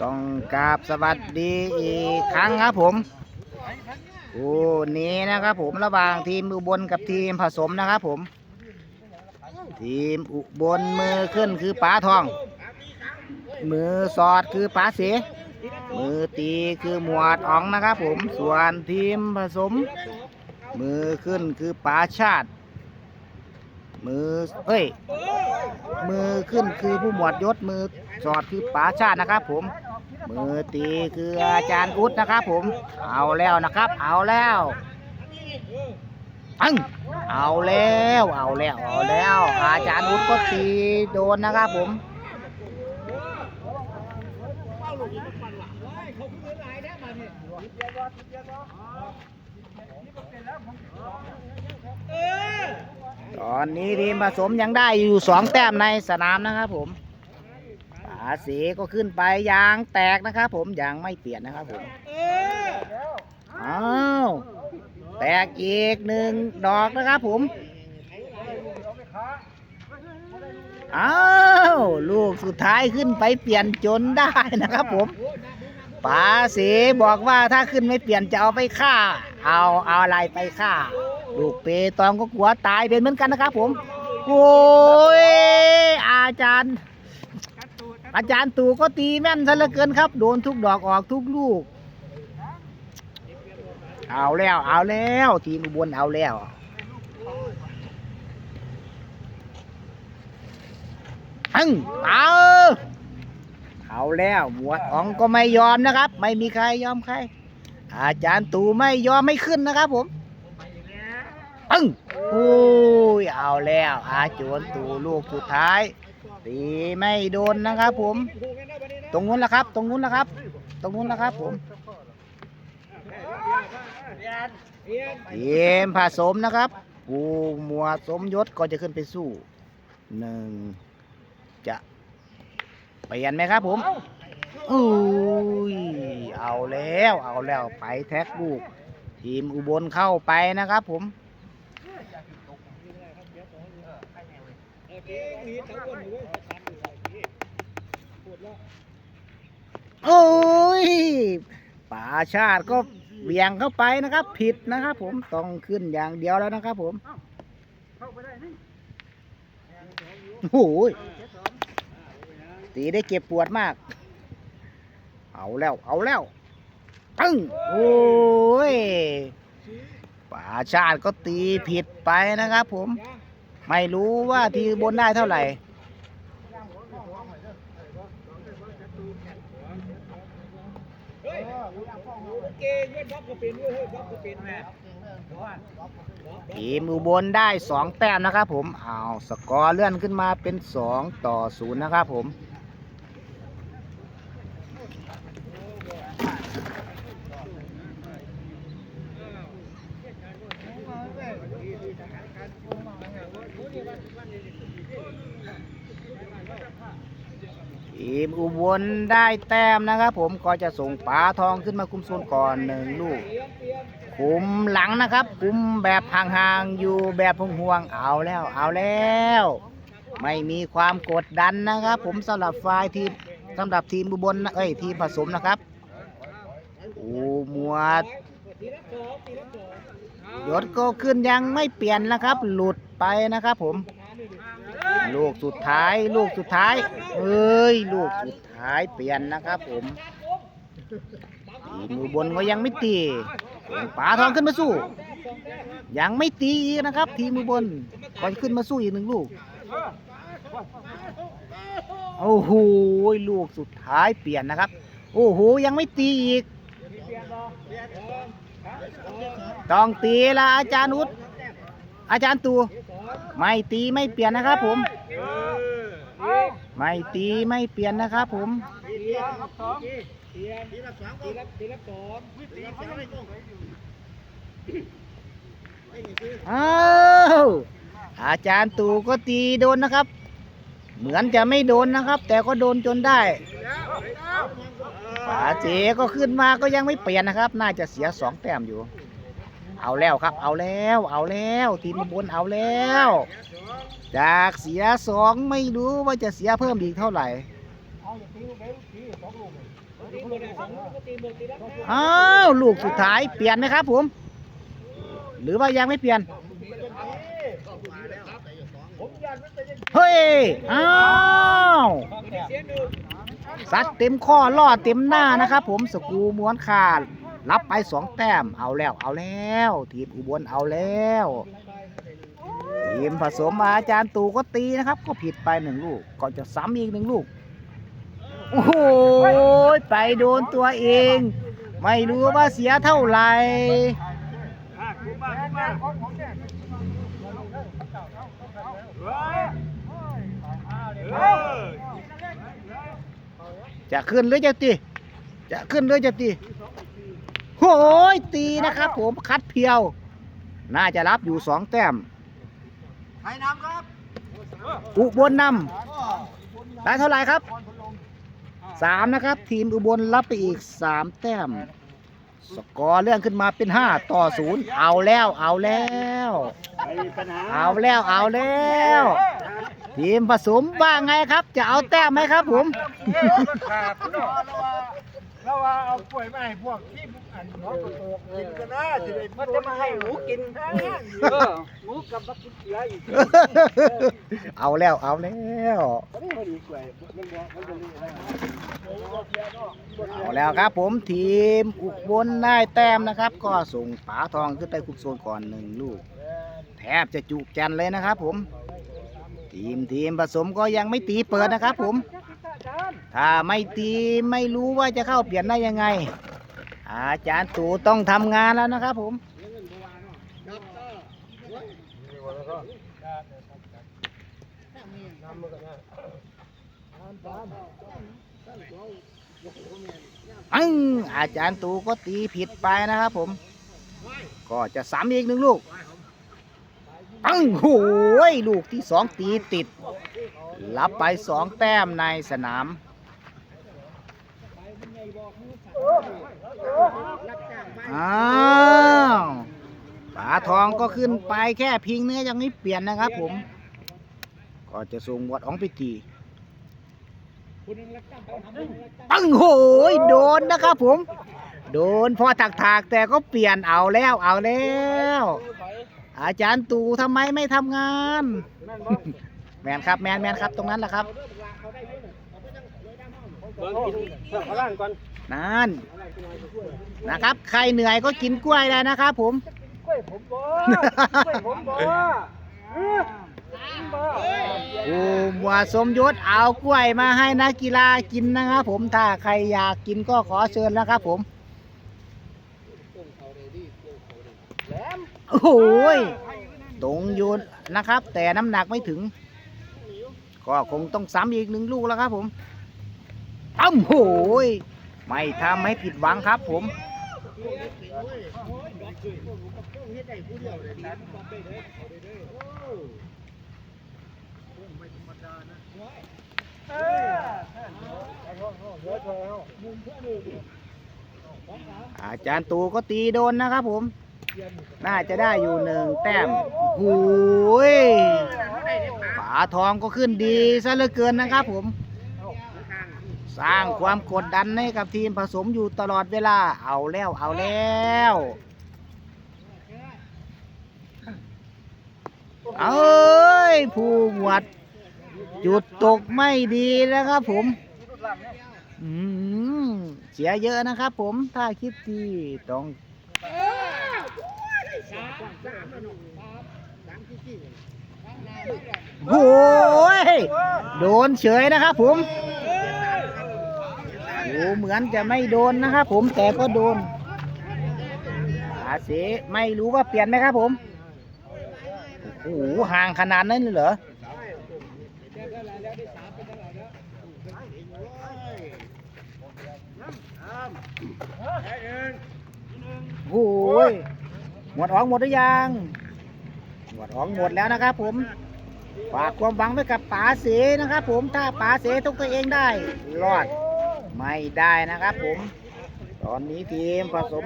ต้องกราบสวัสดีอีกครั้งครับผมโอ้นี้นะครับผมระหว่างทีมอุบลกับทีมผสมนะครับผม ทีมอุบลมือขึ้นคือป๋าทอง มือสอดคือป๋าเสมือตีคือหมวดอ๋องนะครับผมส่วนทีมผสม มือขึ้นคือป๋าชาติ มือเอ้ย มือขึ้นคือผู้หมวดยศมือสอดคือป๋าชาตินะครับ ผม มือตีคืออาจารย์อุดนะครับ ผม เอาแล้วนะครับ เอาแล้วอังเอาแล้วเอาแล้วเอาแล้ว อาจารย์อุดก็ตีโดนนะครับ ผม ตอนนี้ทีมผสมยังได้อยู่สองแต้มในสนามนะครับผมอาเสีก็ขึ้นไปยางแตกนะครับผมยางไม่เปลี่ยนนะครับผมอ้าวแตกอีกหนึ่งดอกนะครับผมอ้าวลูกสุดท้ายขึ้นไปเปลี่ยนจนได้นะครับผมป๋าเสบอกว่าถ้าขึ้นไม่เปลี่ยนจะเอาไปฆ่า เอาเอาอะไรไปฆ่า ลูกเปตองก็กลัวตายเป็นเหมือนกันนะครับ ผม โอ้ยอาจารย์ อาจารย์ตู่ก็ตีแม่นซะเหลือเกินครับ โดนทุกดอกออกทุกลูก เอาแล้วเอาแล้วทีมอุบลเอาแล้วอังเอาเอาแล้วหมวดอ๋องก็ไม่ยอมนะครับ ไม่มีใครยอมใคร อาจารย์ตู่ไม่ยอมไม่ขึ้นนะครับผมปึ้งโอ้ยเอาแล้วอาโจวนตูลูกสุดท้ายตีไม่โดนนะครับผม ตรงนู้นละครับ ตรงนู้นละครับ ตรงนู้นละครับผมทีมผสมนะครับปูหมวดสมยศก็จะขึ้นไปสู้หนึ่งจะเปลี่ยนไหมครับผม อุ้ยเอาแล้วเอาแล้วไปแท็กลูก ทีมอุบลเข้าไปนะครับผมโอ้ยป่าชาติก็เบี่ยงเข้าไปนะครับ ผิดนะครับผมต้องขึ้นอย่างเดียวแล้วนะครับผมโอ้ยตีได้เก็บปวดมาก เอาแล้ว เอาแล้วตึ้งโอ้ยป่าชาติก็ตีผิดไปนะครับผม ไม่รู้ว่าทีบนได้เท่าไหร่ ทีมอุบลได้สองแต้มนะครับผม เอาสกอร์เลื่อนขึ้นมาเป็นสองต่อศูนย์นะครับผม อุบลได้แต้มนะครับผมก็จะส่งป๋าทองขึ้นมาคุมโซนก่อนหนึ่งลูก คุมหลังนะครับ คุมแบบห่างๆอยู่แบบห่วงๆเอาแล้ว เอาแล้ว ไม่มีความกดดันนะครับ ผมสำหรับฝ่ายทีมสำหรับทีมอุบลนะเอ้ยทีมผสมนะครับโอ้หมวดยศก็ขึ้นยังไม่เปลี่ยนนะครับ หลุดไปนะครับผม ลูกสุดท้าย ลูกสุดท้าย เอ้ย ลูกสุดท้ายเปลี่ยนนะครับผมทีมือบลก็ยังไม่ตีส่งป๋าทองขึ้นมาสู้ ยังไม่ตีอีกนะครับ ทีมือบลก็ขึ้นมาสู้อีกหนึ่งลูกโอ้โหลูกสุดท้ายเปลี่ยนนะครับ โอ้โหยังไม่ตีอีก ต้องตีละอาจารย์อุดอาจารย์ตูไม่ตีไม่เปลี่ยนนะครับผม ไม่ตีไม่เปลี่ยนนะครับผมอ้าวอาจารย์ตู่ก็ตีโดนนะครับ เหมือนจะไม่โดนนะครับ แต่ก็โดนจนได้ป๋าเจก็ขึ้นมาก็ยังไม่เปลี่ยนนะครับ น่าจะเสียสองแต้มอยู่ เอาแล้วครับ เอาแล้ว เอาแล้ว ทีมบนเอาแล้ว จากเสียสองไม่รู้ว่าจะเสียเพิ่มอีกเท่าไหร่เอาอย่าตีอ้าวลูกสุดท้ายเปลี่ยนไหมครับผม หรือว่ายังไม่เปลี่ยนเฮ้ย อ้าวซัดเต็มข้อล่อเต็มหน้านะครับผมสกูม้วนขาด รับไปสองแต้มเอาแล้วเอาแล้ว ทีมอุบลเอาแล้วทีมผสมอาจารย์ตู่ก็ตีนะครับ ก็ผิดไปหนึ่งลูกก่อนจะซ้ำอีกหนึ่งลูกโอ้โหไปโดนตัวเอง ไม่รู้ว่าเสียเท่าไหร่จะขึ้นหรือจะตีจะขึ้นหรือจะตี โอ้ยตีนะครับ ผมคัดเพียว น่าจะรับอยู่สองแต้มใครนำครับอุบลนำได้เท่าไหร่ครับสามนะครับ ทีมอุบลรับไปอีกสามแต้ม สกอร์เลื่อนขึ้นมาเป็นห้าต่อศูนย์เอาแล้วเอาแล้วเอาแล้วเอาแล้วทีมผสมว่าไงครับ จะเอาแต้มไหมครับผมขาดเนาะแล้วว่าเอากล้วยมาให้พวกที่ อันหัวโตๆกินกันนะจะได้มันจะมาให้หมูกินเออหมูกับบักกินเสืออีกเอาแล้วเอาแล้วมันบ่ดีกล้วยมันบ่มันบ่ดีแล้วเอาแล้วครับผมทีมอุบลได้แต้มนะครับ ก็ส่งป๋าทองขึ้นไปคุกโซนก่อนหนึ่งลูก แทบจะจุกจันเลยนะครับผม ทีมทีมผสมก็ยังไม่ตีเปิดนะครับผมถ้าไม่ตีไม่รู้ว่าจะเข้าเปลี่ยนได้ยังไง อาจารย์ตู่ต้องทำงานแล้วนะครับผมอังอาจารย์ตู่ก็ตีผิดไปนะครับผม ก็จะสามอีกหนึ่งลูกอังโหยลูกที่สองตีติด รับไปสองแต้มในสนาม อ้าวป๋าทองก็ขึ้นไปแค่พิงเนื้อยังไม่เปลี่ยนนะครับผม ก็จะส่งบวดอองไปตีปังโหยโดนนะครับผม โดนพอถักถากๆแต่ก็เปลี่ยนเอาแล้วเอาแล้ว อาจารย์ตู่ทำไมไม่ทำงาน แมนครับแมนแมนครับตรงนั้นแหละครับ เบิ่งกินเพิ่มพลังก่อน นั่นนะครับ ใครเหนื่อยก็กินกล้วยได้นะครับผมกล้วยผมบ่กล้วยผมบ่เออบ่โอ้หมวดสมยศเอากล้วยมาให้นักกีฬากินนะครับผมถ้าใครอยากกินก็ขอเชิญนะครับผมแหลมโอ้โหยตรงอยูนนะครับ แต่น้ำหนักไม่ถึง ก็คงต้องซ้ำอีกหนึ่งลูกแล้วครับผมอ้ำโหย ไม่ทำให้ผิดหวังครับผม อาจารย์ตูก็ตีโดนนะครับผม น่าจะได้อยู่หนึ่งแต้มหูยป๋าทองก็ขึ้นดีซะเหลือเกินนะครับผม สร้างความกดดันให้กับทีมผสมอยู่ตลอดเวลา เอาแล้วเอาแล้วเอ้ย ผู้หมวดจุดตกไม่ดีนะครับผมเสียเยอะนะครับผม ถ้าคิดดีต้องโอ้ย โดนเฉยนะครับผม อ้เหมือนจะไม่โดนนะครับผมแต่ก็โดนอาเสไม่รู้ว่าเปลี่ยนไหมครับผมโอ้โหห่างขนาดนั้นเลยเหรอโอ้ยหมดออกหมดหรือยังหมดออกหมดแล้วนะครับผมฝากความหวังไว้กับป๋าเสนะครับผมถ้าป๋าเสทุกตัวเองได้รอด ไม่ได้นะครับผม ตอนนี้ทีมผสม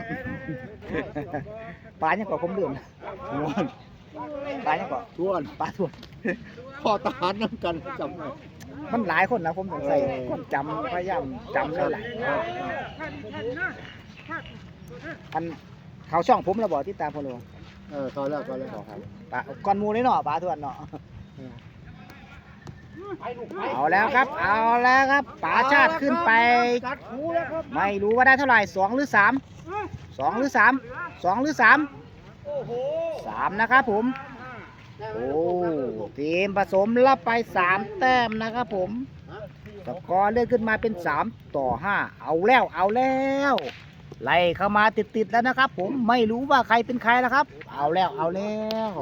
ป๋ายังกว่าผมเดือมปลายังกว่าทวนปลาทวนขพ่อทหารนั่กันจำไว้มันหลายคนนะผมสงสัยคนจำพยายามจำได้หลายอันเขาช่องผมระบอกที่ตามพลวงเออตอนแรกตอนแรกบอกครับปลาก้อนหมูเลยเนาะปลาทวนเนาะ เอาแล้วครับ เอาแล้วครับป๋าชาติขึ้นไป ไม่รู้ว่าได้เท่าไหร่สองหรือสามสองหรือสามสองหรือสามสามนะครับผมโอ้ทีมผสมรับไปสามแต้มนะครับผมสกอร์เลื่อนขึ้นมาเป็นสามต่อห้าเอาแล้วเอาแล้วไล่เข้ามาติดๆแล้วนะครับ ผมไม่รู้ว่าใครเป็นใครแล้วครับ เอาแล้วเอาแล้ว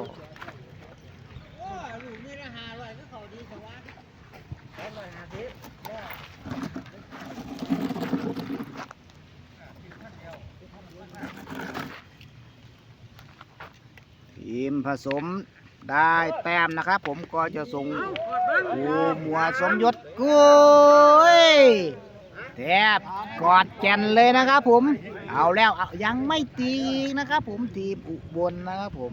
ทีมผสมได้แต้มนะครับ ผมก็จะส่งกูหมัวสมยศกุ้ยแทบกอดแกนเลยนะครับ ผมเอาแล้วเอายังไม่ตีอีกนะครับ ผมทีมอุบลนะครับผม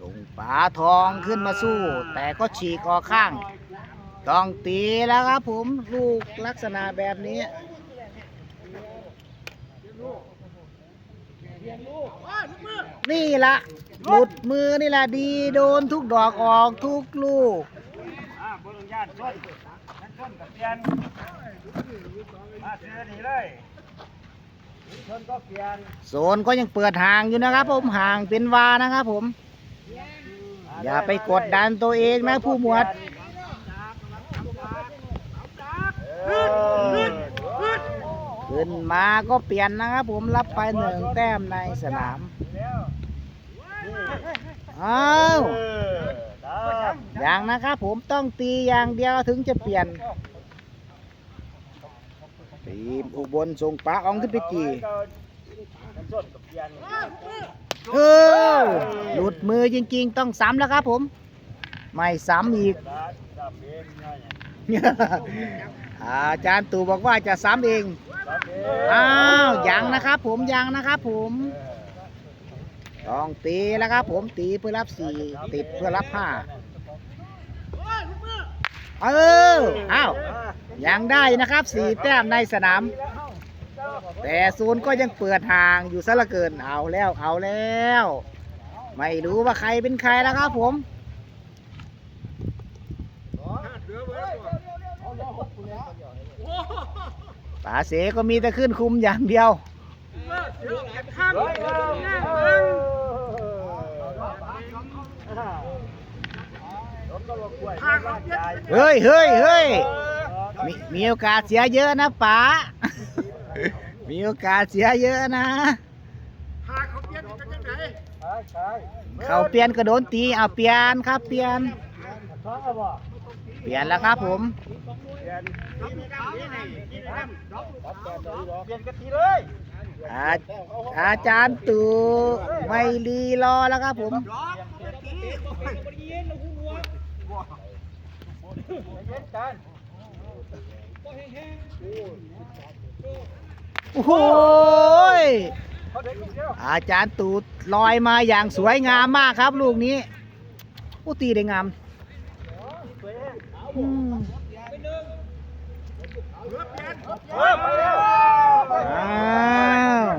ส่งป๋าทองขึ้นมาสู้ แต่ก็ฉีกออกข้าง ต้องตีแล้วครับ ผมลูกลักษณะแบบนี้นี่ละ หลุดมือนี่แหละดีโดนทุกดอกออกทุกลูกอ่าบนญาติชนชนกับเปลี่ยนมาเจอนี่เลยชนก็เปลี่ยนโซนก็ยังเปิดห่างอยู่นะครับ ผมห่างเป็นวานะครับผม อย่าไปกดดันตัวเองนะผู้หมวดเออขึ้นมาก็เปลี่ยนนะครับผมรับไปหนึ่งแต้มในสนาม อ้าวเอย่างนะครับผมต้องตีอย่างเดียวถึงจะเปลี่ยนทีมอุบลส่งปลาอองขึ้นไปจีเปลี่ยนเออหลุดมือจริงๆ ต้องซ้ำแล้วครับผม ไม่ซ้ำอีก อาจารย์ตู่บอกว่าจะซ้ำเองจับเองอ้าวยังนะครับผมยังนะครับผม ต้องตีแล้วครับ ผมตีเพื่อรับสี่ติดเพื่อรับห้าเอออ้าวยังได้นะครับสี่แต้มในสนาม แต่ศูนย์ก็ยังเปิดห่างอยู่ซะเหละเกินเอาแล้วเอาแล้ว ไม่รู้ว่าใครเป็นใครแล้วครับผมป๋าเสก็มีแต่ขึ้นคุมอย่างเดียว เฮ้ยเฮ้ยเฮ้ยมีมีโอกาสเสียเยอะนะป๋า มีโอกาสเสียเยอะนะ เขาเปลี่ยนกระโดนตีเอาเปลี่ยนครับเปลี่ยน เปลี่ยนแล้วครับผมอาอาจารย์ตู่ไม่รีรอแล้วครับผม โอ้โหยอาจารย์ตู่ลอยมาอย่างสวยงามมากครับลูกนี้โอ้ตีได้งามอืมอ้าว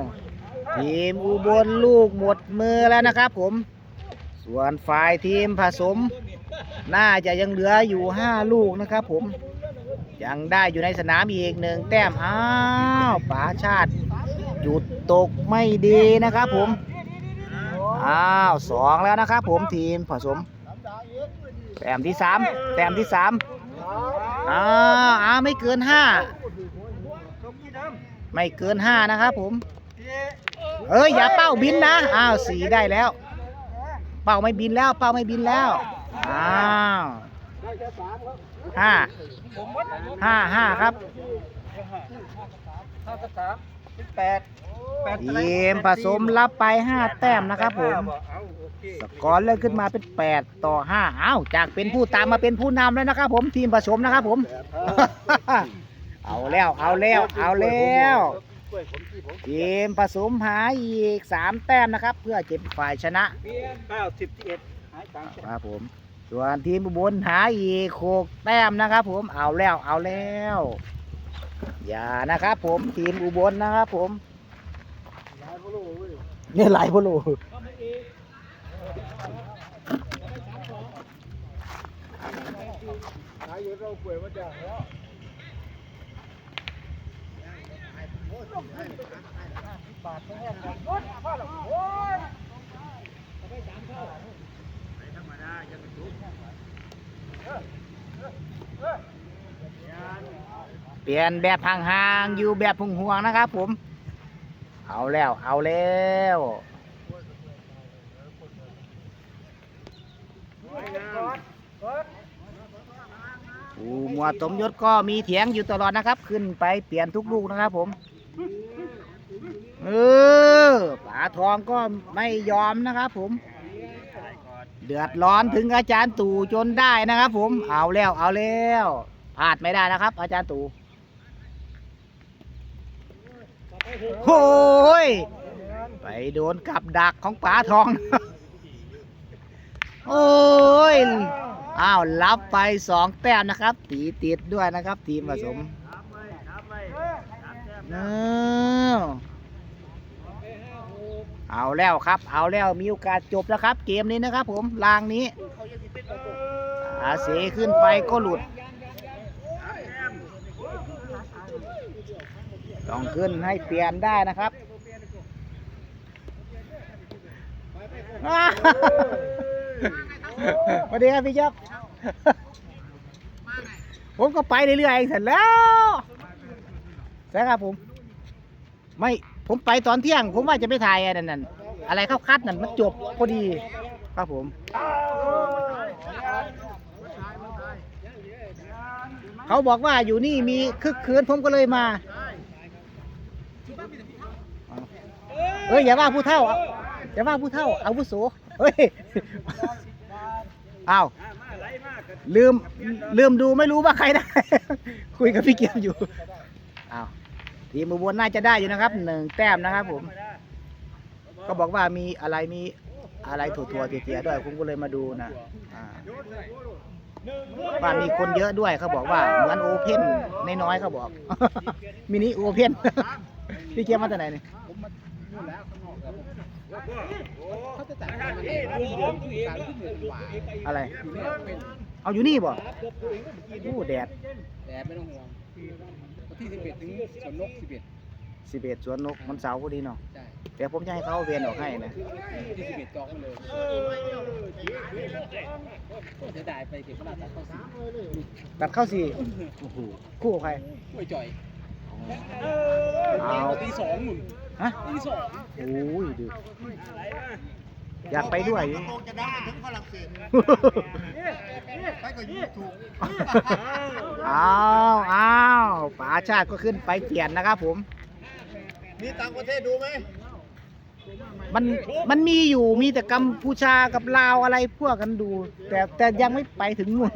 ทีมอุบลลูกหมดมือแล้วนะครับผม ส่วนฝ่ายทีมผสม น่าจะยังเหลืออยู่ห้าลูกนะครับผม ยังได้อยู่ในสนามอีกหนึ่งแต้ม อ้าวป๋าชาติหยุดตกไม่ดีนะครับผม อ้าวสองแล้วนะครับผมทีมผสม แต้มที่สามแต้มที่สามอ้าวอ้าวไม่เกินห้าไม่เกินห้านะครับผม เอ้ยอย่าเป้าบินนะ อ้าวสีได้แล้ว เป้าไม่บินแล้ว เป้าไม่บินแล้ว อ้าวห้าห้าห้าครับห้ากับสามเป็นแปดแปดทีมผสมรับไปห้าแต้มนะครับผมเอาโอเคสกอร์เลื่อนขึ้นมาเป็น8ต่อ5อ้าวจากเป็นผู้ตามมาเป็นผู้นำแล้วนะครับ ผมทีมผสมนะครับ ผม เอาแล้วเอาแล้วเอาแล้วทีมผสมหาอีก3แต้มนะครับ เพื่อเก็บฝ่ายชนะเก้าสิบเอ็ดหายตังค์ครับผมเส่วนทีมอุบลหาอีกโคกแต้มนะครับ ผมเอาแล้วเอาแล้ว อย่านะครับ ผมทีมอุบลนะครับ ผมเนี่ยหลายพลูหายอยู่เรา เปลี่ยนแบบห่างๆอยู่แบบห่วงๆนะครับผม เอาแล้ว เอาแล้วอูหมวดสมยศก็มีเถียงอยู่ตลอดนะครับ ขึ้นไปเปลี่ยนทุกลูกนะครับผม เออป๋าทองก็ไม่ยอมนะครับผม เดือดร้อนถึงอาจารย์ตู่จนได้นะครับผมเอาแล้วเอาแล้วพลาดไม่ได้นะครับ อาจารย์ตู่โอ้ยไปโดนกับดักของป๋าทอง โอ้ยอ้าวรับไปสองแต้มนะครับ ตีติดด้วยนะครับ ทีมผสมเออ เอาแล้วครับ เอาแล้วมีโอกาสจบแล้วครับ เกมนี้นะครับ ผมลางนี้อาเสขึ้นไปก็หลุด ต้องขึ้นให้เปลี่ยนได้นะครับอ้าวสวัสดีครับพี่จ๊อบผมก็ไปเรื่อยๆเสร็จแล้วใช่ครับผม ไม่ ผมไปตอนเที่ยง ผมว่าจะไปถ่ายอะไรนั่นอะไรเข้าคัดนั่นมันจบพอดี ครับผมเขาบอกว่าอยู่นี่มีคึกคืนผมก็เลยมาเอ้ยอย่าว่าผู้เฒ่าอย่าว่าผู้เฒ่าอาวุโสเฮ้ยอ้าวลืมลืมดูไม่รู้ว่าใครได้ คุยกับพี่เกียวอยู่อ้าว ทีมอุบลน่าจะได้อยู่นะครับหนึ่งแต้มนะครับผม ก็บอกว่ามีอะไรมีอะไรถั่วๆเตี๋ยๆด้วยผมก็เลยมาดูนะอ่ามีคนเยอะด้วยเขาบอกว่าเหมือนโอเพ่นน้อยๆเขาบอก มินิโอเพ่นพี่เกียร์มาจากไหนเนี่ยอะไรเอาอยู่นี่บ่โอ้แดดแต่ไม่ต้องห่วง วันที่11ถึงสวนนก11สิบเอ็ดสวนนกมันเสาร์พอดีเนาะใช่เดี๋ยวผมจะให้เขาเอาเวียนออกให้นะที่11จองมาเลยจะได้ไปเก็บขนาดตัดเข้าสีตัดเข้าสี่โอ้โหคู่กับใครกล้วยจ่อยเอาตีสองหมุนฮะตีสองโอ้ยดู อยากไปด้วยอยู่จะได้ถึงฝรั่งเศสไปก็ยูทูบอ้าวอ้าวป๋าชาติก็ขึ้นไปเปลี่ยนนะครับผม มีต่างประเทศดูไหมมันมันมีอยู่มีแต่กัมพูชากับลาวอะไรพวกกันดู แต่แต่ยังไม่ไปถึงนู่น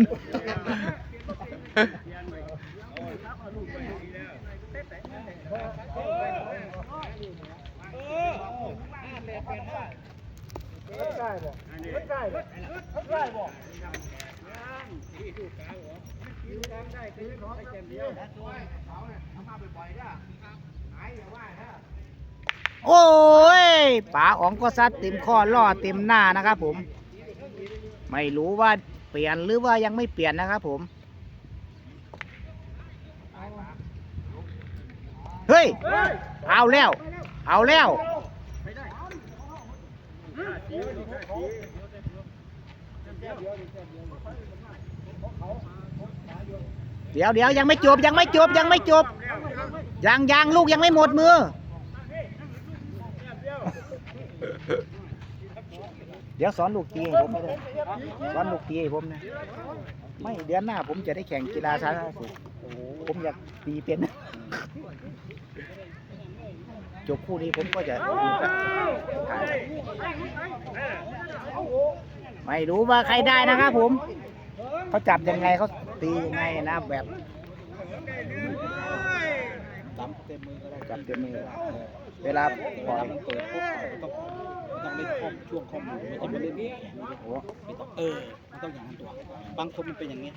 ได้บ่ได้บ่ได้บ่โอ้ยป๋าอ๋องก็ซัดเต็มข้อล่อเต็มหน้านะครับผม ไม่รู้ว่าเปลี่ยนหรือว่ายังไม่เปลี่ยนนะครับผม เฮ้ย เอาแล้ว เอาแล้ว เดี๋ยวเดี๋ยวยังไม่จบยังไม่จบยังไม่จบยังยังลูกยังไม่หมดมือ เดี๋ยวสอนลูกตีให้ผมไม่ได้สอนลูกตีให้ผมนะ ไม่เดือนหน้าผมจะได้แข่งกีฬาสาธารณสุขผมอยากตีเป็น จบคู่นี้ผมก็จะถ่ายไม่รู้ว่าใครได้นะครับผม เขาจับยังไงเขาตียังไงนะแบบจับเต็มมือก็ได้จับเต็มมือ เวลาปล่อยเปิดปุ๊บต้องต้องเล่นข้อมช่วงข้อมูลไม่ใช่มาเล่นแขนไม่ต้องเออมันต้องอย่างนั้นตัว บางคนมันเป็นอย่างนี้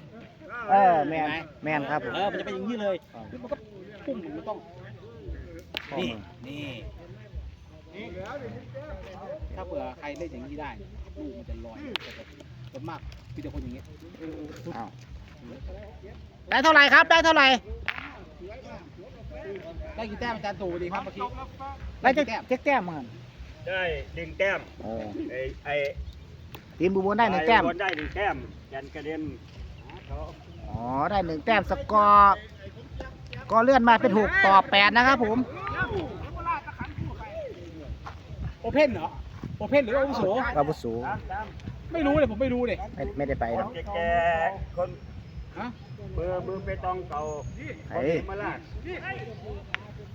เออแมนแมนครับผมเออมันจะเป็นอย่างนี้เลยแล้วมันก็พุ่งมันต้อง นี่นี่ ถ้าเผื่อใครเล่นอย่างนี้ได้ ลูกมันจะลอยส่วนมากมีแต่คนอย่างนี้อ้าวได้เท่าไหร่ครับ ได้เท่าไหร่ ได้กี่แต้มอาจารย์ตู่ดีครับเมื่อกี้ได้เจ๊เจ๊แต้มมันได้หนึ่งแต้มโอ้ไอ้ไอ้ทีมบุบลได้หนึ่งแต้มบอลได้หนึ่งแต้มยันกระเด็นเขาอ๋อ ได้หนึ่งแต้มสกอร์ ก็เลื่อนมาเป็นหกต่อแปดนะครับผม โอเพนเหรอโอเพนหรืออาวุโสบาบุสูไม่รู้เลยผมไม่รู้เลยไม่ไม่ได้ไปคหรนอกแก่ๆคนฮะมือมือไปตองเก่าเฮ้คนยมาลาด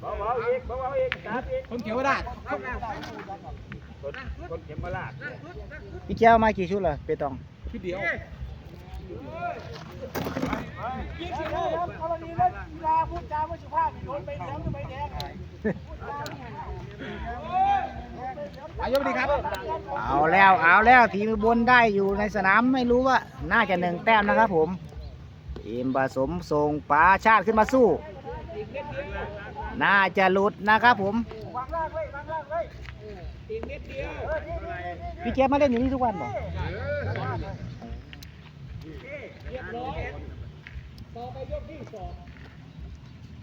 เบาๆอีกเบาๆอีกจับอีกคนเขียวราชคนคนเข็มมาลาดพี่เจ้ามากี่ชุดเหรอเปตองชุดเดียวอา ยกดีครับ เอาแล้วเอาแล้วทีมอุบลได้อยู่ในสนามไม่รู้ว่าน่าจะหนึ่งแต้มนะครับผมทีมผสมส่งปาชาติขึ้นมาสู้ น่าจะหลุดนะครับผมพี่เจ๊ยบมาเล่นอยู่นี่ทุกวันเหรอ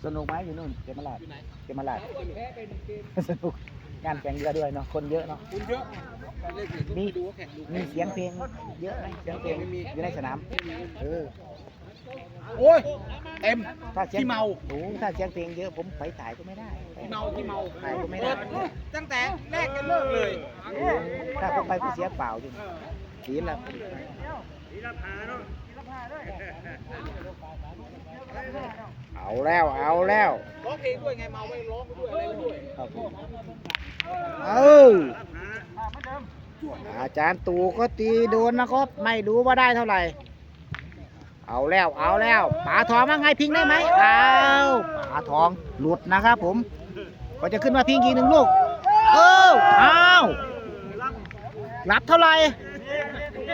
สนุกไหมอยู่นู่นเกมมาลาดเกมมาลาดสนุก งานแข่งเรือด้วยเนาะคนเยอะเนาะคุณเยอะเล่นมีดูแข่งดูมีเสียงเพลงเยอะไหมเสียงเพลงอยู่ในสนามเออโอ้ยเต็มถ้าเสียงขี้เมาโอ้ถ้าเสียงเพลงเยอะผมไปถ่ายก็ไม่ได้ที่เมาที่เมาถ่ายก็ไม่ได้ตั้งแต่แรกกันเลิกเลย ถ้าผมไปก็เสียเปล่าอยู่สีละทีละพาเนาะเอาแล้วเอาแล้วร้องเพลงด้วยไงเมาไปร้องไปด้วยอะไรไปด้วยครับผม เอออาจารย์ตู่ก็ตีโดนนะครับ ไม่รู้ว่าได้เท่าไหร่ เอาแล้วเอาแล้วป๋าทองว่าไงพิงได้ไหมเอาป๋าทองหลุดนะครับผมก็จะขึ้นมาพิงอีกหนึ่งลูกเออเอารับเท่าไหร่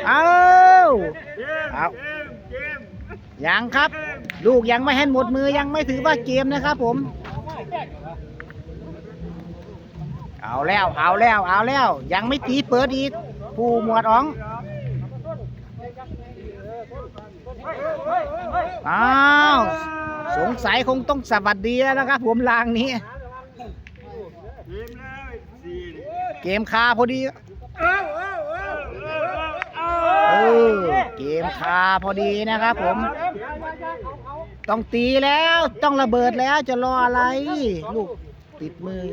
เอาเอายังครับ ลูกยังไม่ให้หมดมือยังไม่ถือว่าเกมนะครับผม เอาแล้วเอาแล้วเอาแล้ว ยังไม่ตีเปิดอีก ผู้หมวดอ๋องอ้าวสงสัยคงต้องสวัสดีแล้วนะครับ ผมลางนี้ เกมคาพอดีเอาเอาเอาเอาเออเกมคาพอดีนะครับผม ต้องตีแล้วต้องระเบิดแล้วจะรออะไร ลูกติดมือ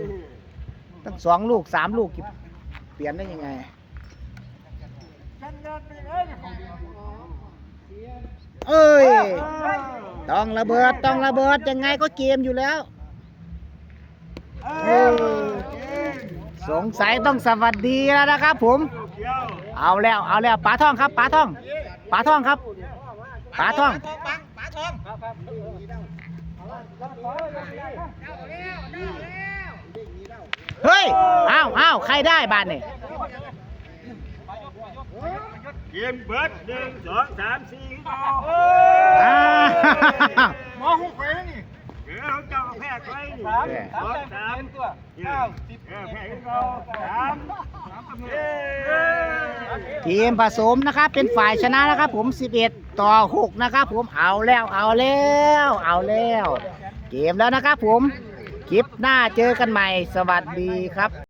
ตั้งสองลูกสามลูกเปลี่ยนได้ยังไงเอ้ย ต้องระเบิด ต้องระเบิด ยังไงก็เกมอยู่แล้วเออสงสัยต้องสวัสดีแล้วนะครับผม เอาแล้ว เอาแล้วป๋าท่องครับป๋าท่องป๋าท่องครับป๋าท่องป๋าทอง เฮ้ยอ้าวอ้าวใครได้บ้านนี่เกมเบิร์ดหนึ่งสองสามสี่เอาอ้าวหมอหูไฟนี่เออเขาเจ้าแพทย์ไว้นี่สองสามตัวเก้าสิบเออแพทย์เขาสามเอ้ยทีมผสมนะครับเป็นฝ่ายชนะนะครับ ผม 11 ต่อ 6 นะครับ ผมเอาแล้วเอาแล้ว เอาแล้ว เกมแล้วนะครับผม คลิปหน้าเจอกันใหม่ สวัสดีครับ